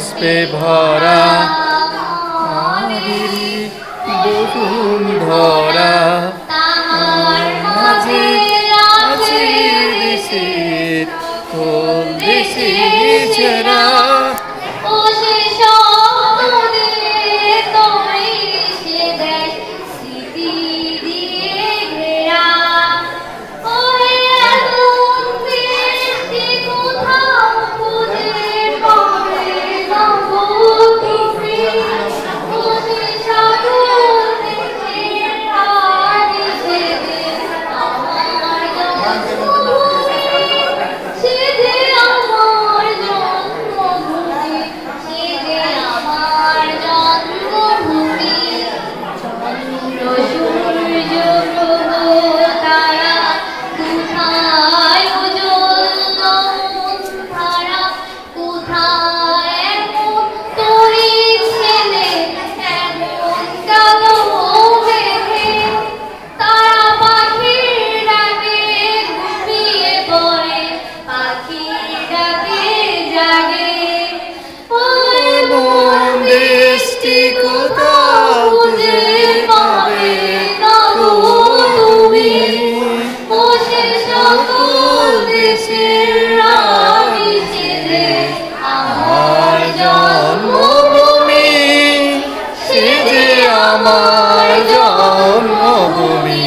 পুষ্পে ভরা বহুন ধরা আমার জন্মভূমি।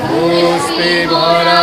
পুষ্পে ভরা